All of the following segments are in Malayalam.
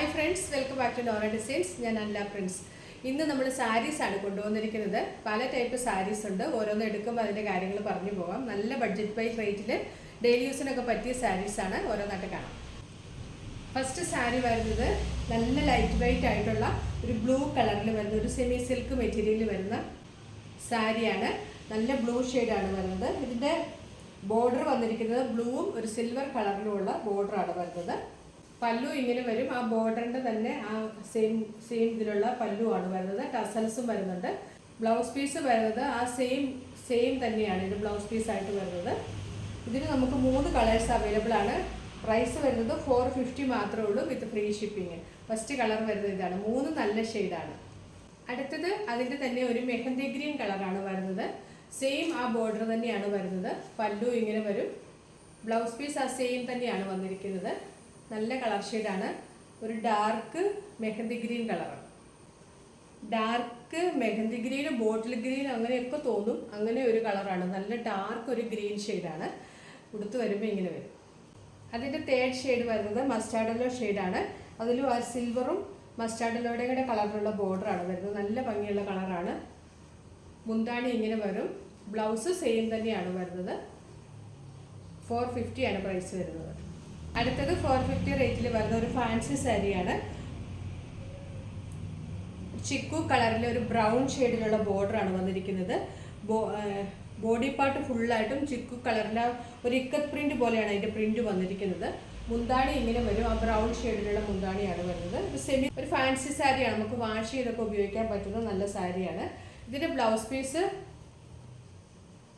Hi friends welcome back to Dora designs ഞാൻ അല്ല ഫ്രണ്ട്സ് ഇന്ന് നമ്മൾ സാരീസ് ആണ് കൊണ്ടുവന്നിരിക്കുന്നത്. പല ടൈപ്പ് സാരീസ് ഉണ്ട്. ഓരോന്ന് എടുക്കുമ്പോൾ അതിന്റെ കാര്യങ്ങൾ പറഞ്ഞു പോകാം. നല്ല ബഡ്ജറ്റ് ബൈ റേറ്റിൽ ഡെയിലി യൂസിനൊക്കെ പറ്റിയ സാരീസ് ആണ് ഓരോന്നായിട്ട് കാണാം. ഫസ്റ്റ് സാരി വരുന്നത് നല്ല ലൈറ്റ് വെയിറ്റ് ആയിട്ടുള്ള ഒരു ബ്ലൂ കളറിൽ വരുന്ന ഒരു സെമി സിൽക്ക് മെറ്റീരിയലിൽ വരുന്ന സാരിയാണ് നല്ല ബ്ലൂ ആണ് വരുന്നത്. ഇതിന്റെ ബോർഡർ വന്നിരിക്കുന്നത് ബ്ലൂവും ഒരു സിൽവർ കളറിലുമുള്ള ബോർഡറാണ് വരുന്നത്. പല്ലു ഇങ്ങനെ വരും. ആ ബോർഡറിന്റെ തന്നെ ആ സെയിം സെയിം ഇതിലുള്ള പല്ലുവാണ് വരുന്നത്. ടസൽസും വരുന്നുണ്ട്. ബ്ലൗസ് പീസ് വരുന്നത് ആ സെയിം സെയിം തന്നെയാണ്. ഇത് ബ്ലൗസ് പീസ് ആയിട്ട് വരുന്നത്. ഇതിന് നമുക്ക് മൂന്ന് കളേഴ്സ് അവൈലബിൾ ആണ്. പ്രൈസ് വരുന്നത് ഫോർ ഫിഫ്റ്റി മാത്രമേ ഉള്ളൂ with free shipping first colour വരുന്നത് ഇതാണ്. മൂന്ന് നല്ല ഷെയ്ഡാണ് അടുത്തത് അതിന്റെ തന്നെ ഒരു മെഹന്തി ഗ്രീൻ കളറാണ് വരുന്നത്. സെയിം ആ ബോർഡർ തന്നെയാണ് വരുന്നത്. പല്ലു ഇങ്ങനെ വരും. ബ്ലൗസ് പീസ് ആ സെയിം തന്നെയാണ് വന്നിരിക്കുന്നത്. നല്ല കളർ ഷെയ്ഡാണ് ഒരു ഡാർക്ക് മെഹന്തി ഗ്രീൻ കളറാണ്. Dark mehndi green bottle green അങ്ങനെയൊക്കെ തോന്നും. അങ്ങനെ ഒരു കളറാണ് നല്ല ഡാർക്ക് ഒരു ഗ്രീൻ ഷെയ്ഡാണ് ഉടുത്ത് വരുമ്പോൾ ഇങ്ങനെ വരും. അതിന്റെ തേർഡ് ഷെയ്ഡ് വരുന്നത് മസ്റ്റാർഡല്ലോ ഷെയ്ഡാണ് അതിലും ആ സിൽവറും മസ്റ്റാർഡല്ലോയുടെ കൂടെ കളറിലുള്ള ബോർഡറാണ് വരുന്നത്. നല്ല ഭംഗിയുള്ള കളറാണ് മുന്താണി ഇങ്ങനെ വരും. ബ്ലൗസ് സെയിം തന്നെയാണ് വരുന്നത്. ഫോർ ഫിഫ്റ്റിയാണ് പ്രൈസ് വരുന്നത്. അടുത്തത് ഫോർ ഫിഫ്റ്റി റേറ്റിൽ വരുന്ന ഒരു ഫാൻസി സാരിയാണ്. ചിക്കു കളറിലെ ഒരു ബ്രൗൺ ഷെയ്ഡിലുള്ള ബോർഡറാണ് വന്നിരിക്കുന്നത്. ബോഡി പാർട്ട് ഫുള്ളായിട്ടും ചിക്കു കളറിലെ ഒരു ഇക്കത്ത് പ്രിന്റ് പോലെയാണ് അതിന്റെ പ്രിന്റ് വന്നിരിക്കുന്നത്. മുന്താണി ഇങ്ങനെ വരും. ആ ബ്രൗൺ ഷെയ്ഡിലുള്ള മുന്താണിയാണ് വരുന്നത്. ഒരു സെമി ഒരു ഫാൻസി സാരിയാണ്. നമുക്ക് വാഷ് ചെയ്തൊക്കെ ഉപയോഗിക്കാൻ പറ്റുന്ന നല്ല സാരിയാണ്. ഇതിന്റെ ബ്ലൗസ് പീസ്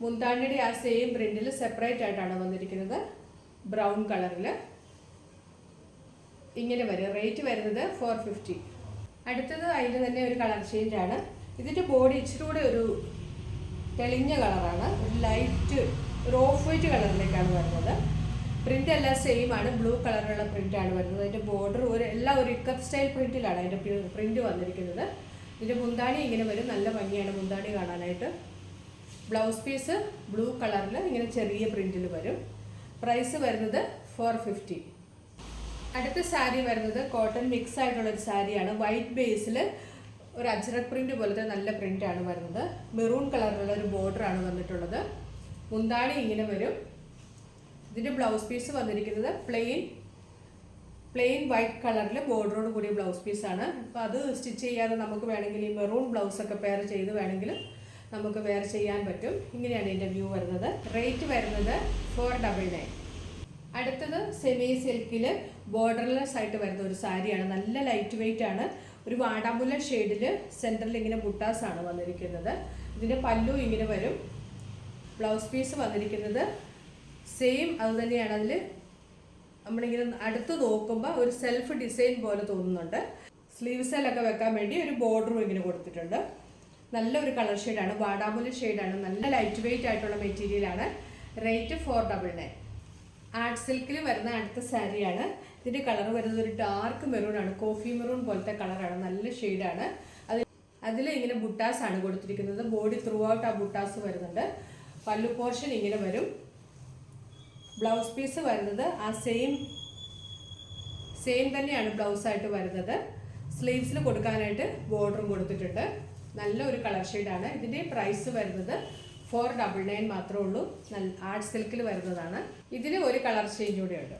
മുന്താണിയുടെ ആ സെയിം പ്രിന്റിൽ സെപ്പറേറ്റ് ആയിട്ടാണ് വന്നിരിക്കുന്നത്. ബ്രൗൺ കളറിൽ ഇങ്ങനെ വരും. റേറ്റ് വരുന്നത് ഫോർ ഫിഫ്റ്റി അടുത്തത് അതിന്റെ തന്നെ ഒരു കളർ ചേഞ്ചാണ് ഇതിന്റെ ബോഡി ഇച്ചിരി ഒരു തെളിഞ്ഞ കളറാണ് ഒരു ലൈറ്റ് റോഫ് വൈറ്റ് കളറിലേക്കാണ് വരുന്നത്. പ്രിന്റ് എല്ലാം സെയിം ആണ്. ബ്ലൂ കളറിലുള്ള പ്രിന്റ് ആണ് വരുന്നത്. അതിന്റെ ബോർഡർ ഒരു എല്ലാം ഒരു ഇക്കപ്പ് സ്റ്റൈൽ പ്രിന്റിലാണ് അതിന്റെ പ്രിന്റ് വന്നിരിക്കുന്നത്. ഇതിന്റെ മുന്താണി ഇങ്ങനെ വരും. നല്ല ഭംഗിയാണ് മുന്താണി കാണാനായിട്ട്. ബ്ലൗസ് പീസ് ബ്ലൂ കളറിൽ ഇങ്ങനെ ചെറിയ പ്രിന്റിൽ വരും. പ്രൈസ് വരുന്നത് ഫോർ ഫിഫ്റ്റി അടുത്ത സാരി വരുന്നത് കോട്ടൺ മിക്സ് ആയിട്ടുള്ള ഒരു സാരിയാണ് വൈറ്റ് ബേസിൽ ഒരു അജ്രക് പ്രിന്റ് പോലത്തെ നല്ല പ്രിന്റ് ആണ് വരുന്നത്. മെറൂൺ കളറിലുള്ള ഒരു ബോർഡർ ആണ് വന്നിട്ടുള്ളത്. മുന്താണി ഇങ്ങനെ വരും. ഇതിന്റെ ബ്ലൗസ് പീസ് വന്നിരിക്കുന്നത് പ്ലെയിൻ പ്ലെയിൻ വൈറ്റ് കളറിൽ ബോർഡറോട് കൂടിയ ബ്ലൗസ് പീസാണ് അപ്പോൾ അത് സ്റ്റിച്ച് ചെയ്യാതെ നമുക്ക് വേണമെങ്കിൽ ഈ മെറൂൺ ബ്ലൗസൊക്കെ പെയർ ചെയ്ത് വേണമെങ്കിൽ നമുക്ക് വെയർ ചെയ്യാൻ പറ്റും. ഇങ്ങനെയാണ് ഇതിന്റെ വ്യൂ വരുന്നത്. റേറ്റ് വരുന്നത് ഫോർ ഡബിൾ നയൻ അടുത്തത് സെമി സിൽക്കിൽ ബോർഡർലെസ് ആയിട്ട് വരുന്ന ഒരു സാരിയാണ്. നല്ല ലൈറ്റ് വെയിറ്റ് ആണ്. ഒരു വാടാമ്പുല ഷെയ്ഡിൽ സെന്ററിൽ ഇങ്ങനെ ബുട്ടാസ് ആണ് വന്നിരിക്കുന്നത്. ഇതിന്റെ പല്ലു ഇങ്ങനെ വരും. ബ്ലൗസ് പീസ് വന്നിരിക്കുന്നത്. സെയിം അതുതന്നെയാണ് അതിൽ നമ്മളിങ്ങനെ അടുത്ത് നോക്കുമ്പോൾ ഒരു സെൽഫ് ഡിസൈൻ പോലെ തോന്നുന്നുണ്ട്. സ്ലീവ്സിലൊക്കെ വെക്കാൻ വേണ്ടി ഒരു ബോർഡറും ഇങ്ങനെ കൊടുത്തിട്ടുണ്ട്. നല്ലൊരു കളർ ഷെയ്ഡാണ്. വാടാമുല ഷെയ്ഡാണ്. നല്ല ലൈറ്റ് വെയിറ്റ് ആയിട്ടുള്ള മെറ്റീരിയലാണ് rate four double nine art സിൽക്കിൽ വരുന്ന അടുത്ത സാരിയാണ് ഇതിന്റെ കളർ വരുന്നത് ഒരു ഡാർക്ക് മെറൂൺ ആണ്. കോഫി മെറൂൺ പോലത്തെ കളറാണ് നല്ല ഷെയ്ഡാണ് അത് അതിൽ ഇങ്ങനെ ബുട്ടാസ് ആണ് കൊടുത്തിരിക്കുന്നത്. ബോഡി ത്രൂ ഔട്ട് ആ ബുട്ടാസ് വരുന്നുണ്ട്. പല്ലു പോർഷൻ ഇങ്ങനെ വരും. ബ്ലൗസ് പീസ് വരുന്നത് ആ സെയിം സെയിം തന്നെയാണ് ബ്ലൗസ് ആയിട്ട് വരുന്നത്. സ്ലീവ്സിൽ കൊടുക്കാനായിട്ട് ബോർഡറും കൊടുത്തിട്ടുണ്ട്. നല്ല ഒരു കളർ ഷെയ്ഡാണ്. ഇതിന്റെ പ്രൈസ് വരുന്നത് ഫോർ ഡബിൾ നയൻ മാത്രമേ ഉള്ളൂ. നല്ല ആർട്ട് സിൽക്കിൽ വരുന്നതാണ്. ഇതിന് ഒരു കളർ ഷെയ്ഡ് കൂടെ ഉണ്ട്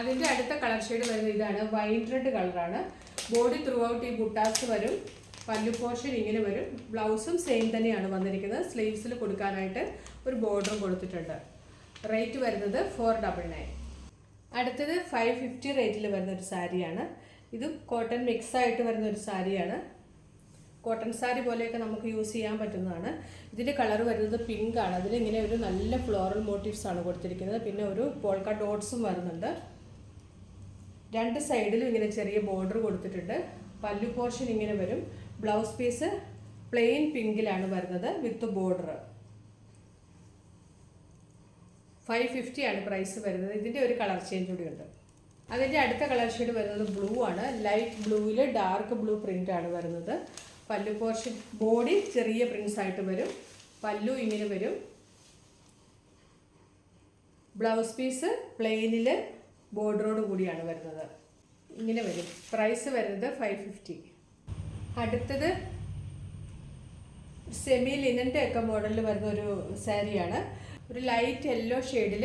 അതിന്റെ അടുത്ത കളർ ഷെയ്ഡ് വരുന്നത് ഇതാണ്. വൈൻ റെഡ് കളറാണ് ബോഡി ത്രൂ ഔട്ട് ഈ ബുട്ടാസ് വരും. പല്ലു പോർഷൻ ഇങ്ങനെ വരും. ബ്ലൗസും സെയിം തന്നെയാണ് വന്നിരിക്കുന്നത്. സ്ലീവ്സിൽ കൊടുക്കാനായിട്ട് ഒരു ബോർഡറും കൊടുത്തിട്ടുണ്ട്. റേറ്റ് വരുന്നത് ഫോർ ഡബിൾ നയൻ അടുത്തത് ഫൈവ് ഫിഫ്റ്റി റേറ്റിൽ വരുന്ന ഒരു സാരിയാണ്. ഇത് കോട്ടൺ മിക്സ് ആയിട്ട് വരുന്ന ഒരു സാരിയാണ്. കോട്ടൺ സാരി പോലെയൊക്കെ നമുക്ക് യൂസ് ചെയ്യാൻ പറ്റുന്നതാണ്. ഇതിന്റെ കളർ വരുന്നത് പിങ്ക് ആണ്. അതിലിങ്ങനെ ഒരു നല്ല ഫ്ലോറൽ മോട്ടീവ്സ് ആണ് കൊടുത്തിരിക്കുന്നത്. പിന്നെ ഒരു പോൾക്ക ഡോട്ട്സും വരുന്നുണ്ട്. രണ്ട് സൈഡിലും ഇങ്ങനെ ചെറിയ ബോർഡർ കൊടുത്തിട്ടുണ്ട്. പല്ലു പോർഷൻ ഇങ്ങനെ വരും. ബ്ലൗസ് പീസ് പ്ലെയിൻ പിങ്കിലാണ് വരുന്നത് വിത്ത് ബോർഡർ ഫൈവ് ഫിഫ്റ്റി ആണ് പ്രൈസ് വരുന്നത്. ഇതിന്റെ ഒരു കളർ ചേഞ്ച് കൂടി ഉണ്ട്. അതിന്റെ അടുത്ത കളർ ഷെയ്ഡ് വരുന്നത് ബ്ലൂ ആണ്. ലൈറ്റ് ബ്ലൂവിൽ ഡാർക്ക് ബ്ലൂ പ്രിന്റ് ആണ് വരുന്നത്. പല്ലു പോർഷൻ ബോഡി ചെറിയ പ്രിൻസ് ആയിട്ട് വരും. പല്ലു ഇങ്ങനെ വരും. ബ്ലൗസ് പീസ് പ്ലെയിനിൽ ബോർഡറോട് കൂടിയാണ് വരുന്നത്. ഇങ്ങനെ വരും. പ്രൈസ് വരുന്നത് ഫൈവ് ഫിഫ്റ്റി അടുത്തത് സെമി ലിനന്റെ ഒക്കെ മോഡലിൽ വരുന്ന ഒരു സാരിയാണ് ഒരു ലൈറ്റ് യെല്ലോ ഷെയ്ഡിൽ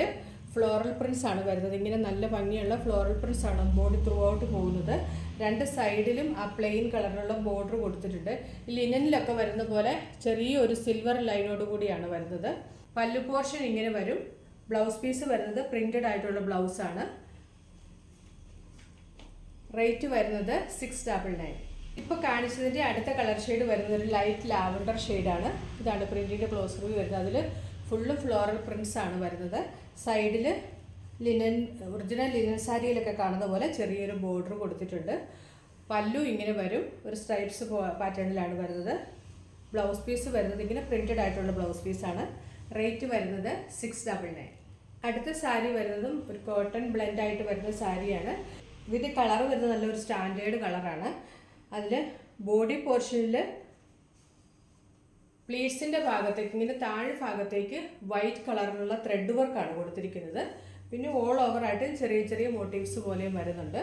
ഫ്ലോറൽ പ്രിൻസ് ആണ് വരുന്നത്. ഇങ്ങനെ നല്ല ഭംഗിയുള്ള ഫ്ലോറൽ പ്രിൻസ് ആണ് ബോഡി ത്രൂ ഔട്ട് പോകുന്നത്. രണ്ട് സൈഡിലും ആ പ്ലെയിൻ കളറിലുള്ള ബോർഡർ കൊടുത്തിട്ടുണ്ട്. ലിനനിലൊക്കെ വരുന്ന പോലെ ചെറിയൊരു സിൽവർ ലൈനോട് കൂടിയാണ് വരുന്നത്. പല്ലു പോർഷൻ ഇങ്ങനെ വരും. ബ്ലൗസ് പീസ് വരുന്നത് പ്രിന്റഡ് ആയിട്ടുള്ള ബ്ലൗസാണ് റേറ്റ് വരുന്നത് സിക്സ് ഡബിൾ നയൻ. ഇപ്പോൾ കാണിച്ചതിന്റെ അടുത്ത കളർ ഷെയ്ഡ് വരുന്നത് ഒരു ലൈറ്റ് ലാവൻഡർ ഷെയ്ഡാണ്. ഇതാണ് പ്രിന്റിന്റെ ക്ലോസ് റൂം വരുന്നത്. അതിൽ ഫുള്ള് ഫ്ലോറൽ പ്രിൻസ് ആണ് വരുന്നത്. സൈഡിൽ ലിനൻ ഒറിജിനൽ ലിനൻ സാരിയിലൊക്കെ കാണുന്ന പോലെ ചെറിയൊരു ബോർഡർ കൊടുത്തിട്ടുണ്ട്. പല്ലു ഇങ്ങനെ വരും. ഒരു സ്ട്രൈപ്സ് പാറ്റേണിലാണ് വരുന്നത്. ബ്ലൗസ് പീസ് വരുന്നത് ഇങ്ങനെ പ്രിന്റഡ് ആയിട്ടുള്ള ബ്ലൗസ് പീസാണ് റേറ്റ് വരുന്നത് സിക്സ് ഡബിൾ നയൻ അടുത്ത സാരി വരുന്നതും ഒരു കോട്ടൺ ബ്ലെൻഡ് ആയിട്ട് വരുന്ന സാരിയാണ്. ഇതിന്റെ കളർ വരുന്നത് നല്ലൊരു സ്റ്റാൻഡേർഡ് കളറാണ് അതിൽ ബോഡി പോർഷനിൽ പ്ലീറ്റ്സിന്റെ ഭാഗത്തേക്ക് ഇങ്ങനെ താഴെ ഭാഗത്തേക്ക് വൈറ്റ് കളറിലുള്ള ത്രെഡ് വർക്കാണ് കൊടുത്തിരിക്കുന്നത്. പിന്നെ ഓൾ ഓവർ ആയിട്ടും ചെറിയ ചെറിയ മോട്ടീവ്സ് പോലെയും വരുന്നുണ്ട്.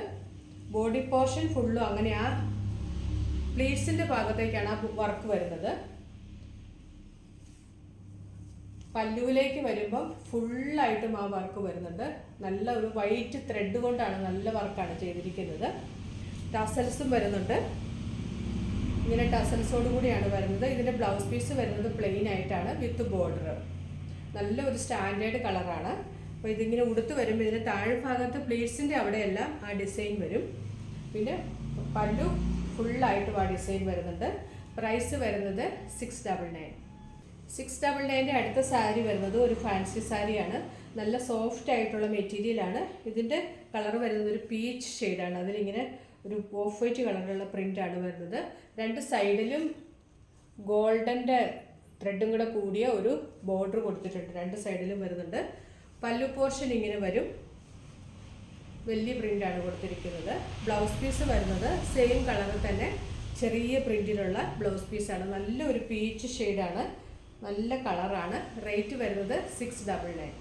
ബോഡി പോർഷൻ ഫുള്ളും അങ്ങനെ ആ പ്ലീറ്റ്സിന്റെ ഭാഗത്തേക്കാണ് ആ വർക്ക് വരുന്നത്. പല്ലുവിലേക്ക് വരുമ്പം ഫുള്ളായിട്ടും ആ വർക്ക് വരുന്നുണ്ട്. നല്ല ഒരു വൈറ്റ് ത്രെഡ് കൊണ്ടാണ് നല്ല വർക്കാണ് ചെയ്തിരിക്കുന്നത്. ടസൽസും വരുന്നുണ്ട്. ഇങ്ങനെ ടസൽസോട് കൂടിയാണ് വരുന്നത്. ഇതിന്റെ ബ്ലൗസ് പീസ് വരുന്നത് പ്ലെയിൻ ആയിട്ടാണ് വിത്ത് ബോർഡർ നല്ല ഒരു സ്റ്റാൻഡേർഡ് കളറാണ് അപ്പോൾ ഇതിങ്ങനെ ഉടുത്ത് വരുമ്പോൾ ഇതിന്റെ താഴെ ഭാഗത്ത് പ്ലീറ്റ്സിന്റെ അവിടെയെല്ലാം ആ ഡിസൈൻ വരും. പിന്നെ പല്ലു ഫുള്ളായിട്ടും ആ ഡിസൈൻ വരുന്നുണ്ട്. പ്രൈസ് വരുന്നത് six double nine six double നയന്റെ അടുത്ത സാരി വരുന്നത് ഒരു ഫാൻസി സാരിയാണ്. നല്ല സോഫ്റ്റ് ആയിട്ടുള്ള മെറ്റീരിയലാണ് ഇതിന്റെ കളർ വരുന്നത് ഒരു പീച്ച് ഷെയ്ഡാണ് അതിലിങ്ങനെ ഒരു ഓഫ് വൈറ്റ് കളറിലുള്ള പ്രിന്റാണ് വരുന്നത്. രണ്ട് സൈഡിലും ഗോൾഡന്റെ ത്രെഡും കൂടെ കൂടിയ ഒരു ബോർഡർ കൊടുത്തിട്ടുണ്ട്. രണ്ട് സൈഡിലും വരുന്നുണ്ട്. പല്ലു പോർഷൻ ഇങ്ങനെ വരും. വലിയ പ്രിന്റാണ് കൊടുത്തിരിക്കുന്നത്. ബ്ലൗസ് പീസ് വരുന്നത് സെയിം കളറിൽ തന്നെ ചെറിയ പ്രിന്റിലുള്ള ബ്ലൗസ് പീസാണ് നല്ലൊരു പീച്ച് ഷെയ്ഡാണ് നല്ല കളറാണ് റേറ്റ് വരുന്നത് സിക്സ് ഡബിൾ നയൻ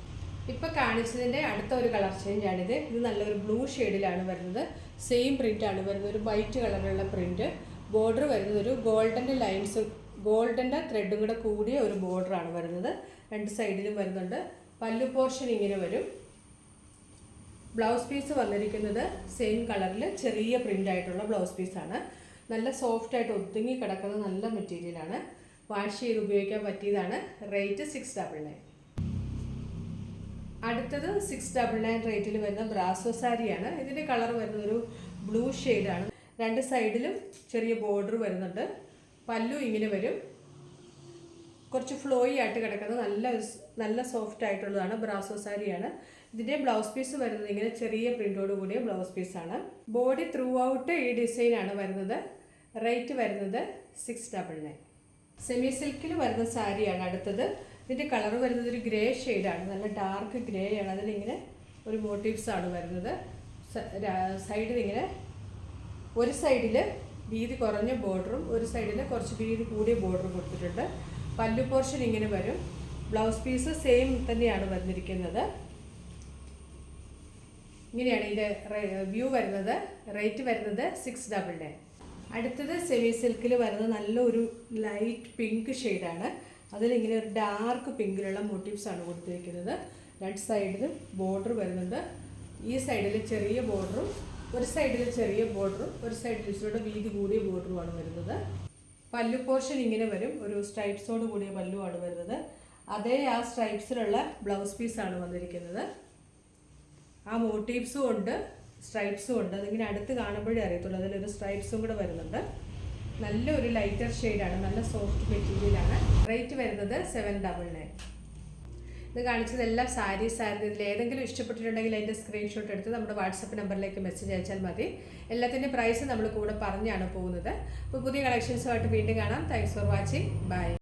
ഇപ്പോൾ കാണിച്ചതിന്റെ അടുത്ത ഒരു കളർ ചേഞ്ചാണിത് ഇത് നല്ലൊരു ബ്ലൂ ഷെയ്ഡിലാണ് വരുന്നത്. സെയിം പ്രിന്റാണ് വരുന്നത്. ഒരു വൈറ്റ് കളറിലുള്ള പ്രിന്റ് ബോർഡർ വരുന്നത് ഒരു ഗോൾഡന്റെ ലൈൻസ് ഗോൾഡന്റെ ത്രെഡും കൂടെ കൂടിയ ഒരു ബോർഡറാണ് വരുന്നത്. രണ്ട് സൈഡിലും വരുന്നുണ്ട്. പല്ലു പോർഷൻ ഇങ്ങനെ വരും. ബ്ലൗസ് പീസ് വന്നിരിക്കുന്നത് സെയിം കളറിൽ ചെറിയ പ്രിന്റ് ആയിട്ടുള്ള ബ്ലൗസ് പീസാണ് നല്ല സോഫ്റ്റ് ആയിട്ട് ഒതുങ്ങി കിടക്കുന്ന നല്ല മെറ്റീരിയലാണ് വാഷ് ചെയ്ത് ഉപയോഗിക്കാൻ പറ്റിയതാണ്. റേറ്റ് സിക്സ് ഡബിൾ നയൻ അടുത്തത് സിക്സ് ഡബിൾ നയൻ റേറ്റിൽ വരുന്ന ബ്രാസോ സാരിയാണ് ഇതിന്റെ കളർ വരുന്നത് ഒരു ബ്ലൂ ഷെയ്ഡാണ് രണ്ട് സൈഡിലും ചെറിയ ബോർഡർ വരുന്നുണ്ട്. പല്ലു ഇങ്ങനെ വരും. കുറച്ച് ഫ്ലോയി ആയിട്ട് കിടക്കുന്നത് നല്ല നല്ല സോഫ്റ്റ് ആയിട്ടുള്ളതാണ് ബ്രാസോ സാരിയാണ്. ഇതിന്റെ ബ്ലൗസ് പീസ് വരുന്നത് ഇങ്ങനെ ചെറിയ പ്രിന്റോട് കൂടിയ ബ്ലൗസ് പീസാണ് ബോഡി ത്രൂ ഔട്ട് ഈ ഡിസൈനാണ് വരുന്നത്. റേറ്റ് വരുന്നത് സിക്സ് ഡബിൾ നയൻ സെമി സിൽക്കിൽ വരുന്ന സാരിയാണ് അടുത്തത്. ഇതിന്റെ കളർ വരുന്നത് ഒരു ഗ്രേ ഷെയ്ഡാണ് നല്ല ഡാർക്ക് ഗ്രേ ആണ്. അതിലിങ്ങനെ ഒരു മോട്ടീവ്സ് ആണ് വരുന്നത്. സൈഡിൽ ഇങ്ങനെ ഒരു സൈഡിൽ വീതി കുറഞ്ഞ ബോർഡറും ഒരു സൈഡിൽ കുറച്ച് വീതി കൂടിയ ബോർഡറും കൊടുത്തിട്ടുണ്ട്. പല്ലു പോർഷൻ ഇങ്ങനെ വരും. ബ്ലൗസ് പീസ് സെയിം തന്നെയാണ് വന്നിരിക്കുന്നത്. ഇങ്ങനെയാണ് ഇതിന്റെ വ്യൂ വരുന്നത്. റേറ്റ് വരുന്നത് സിക്സ് ഡബിൾ നയൻ അടുത്തത് സെമി സിൽക്കിൽ വരുന്നത് നല്ലൊരു ലൈറ്റ് പിങ്ക് ഷെയ്ഡാണ് അതിലിങ്ങനെ ഒരു ഡാർക്ക് പിങ്കിലുള്ള മോട്ടീവ്സ് ആണ് കൊടുത്തിരിക്കുന്നത്. രണ്ട് സൈഡിലും ബോർഡർ വരുന്നുണ്ട്. ഈ സൈഡിൽ ചെറിയ ബോർഡറും ഒരു സൈഡിൽ ചെറിയ ബോർഡറും ഒരു സൈഡിൽ ഇച്ചിരി വീതി കൂടിയ ബോർഡറുമാണ് വരുന്നത്. പല്ലു പോർഷൻ ഇങ്ങനെ വരും. ഒരു സ്ട്രൈപ്സോട് കൂടിയ പല്ലുവാണ് വരുന്നത്. അതേ ആ സ്ട്രൈപ്സിലുള്ള ബ്ലൗസ് പീസാണ് വന്നിരിക്കുന്നത്. ആ മോട്ടീവ്സും ഉണ്ട് സ്ട്രൈപ്സും ഉണ്ട്. അതിങ്ങനെ അടുത്ത് കാണുമ്പോഴേ അറിയത്തുള്ളൂ. അതിലൊരു സ്ട്രൈപ്സും കൂടെ വരുന്നുണ്ട്. നല്ലൊരു ലൈറ്റർ ഷെയ്ഡാണ് നല്ല സോഫ്റ്റ് മെറ്റീരിയലാണ് റേറ്റ് വരുന്നത് സെവൻ ഡബിൾ നയൻ ഇത് കാണിച്ചതെല്ലാം സാരീസ് ആയിരുന്നു. ഇതിൽ ഏതെങ്കിലും ഇഷ്ടപ്പെട്ടിട്ടുണ്ടെങ്കിൽ അതിന്റെ സ്ക്രീൻഷോട്ട് എടുത്ത് നമ്മുടെ വാട്സപ്പ് നമ്പറിലേക്ക് മെസ്സേജ് അയച്ചാൽ മതി. എല്ലാത്തിന്റെ പ്രൈസ് നമ്മൾ കൂടെ പറഞ്ഞാണ് പോകുന്നത്. അപ്പോൾ പുതിയ കളക്ഷൻസുമായിട്ട് വീണ്ടും കാണാം. Thanks for watching bye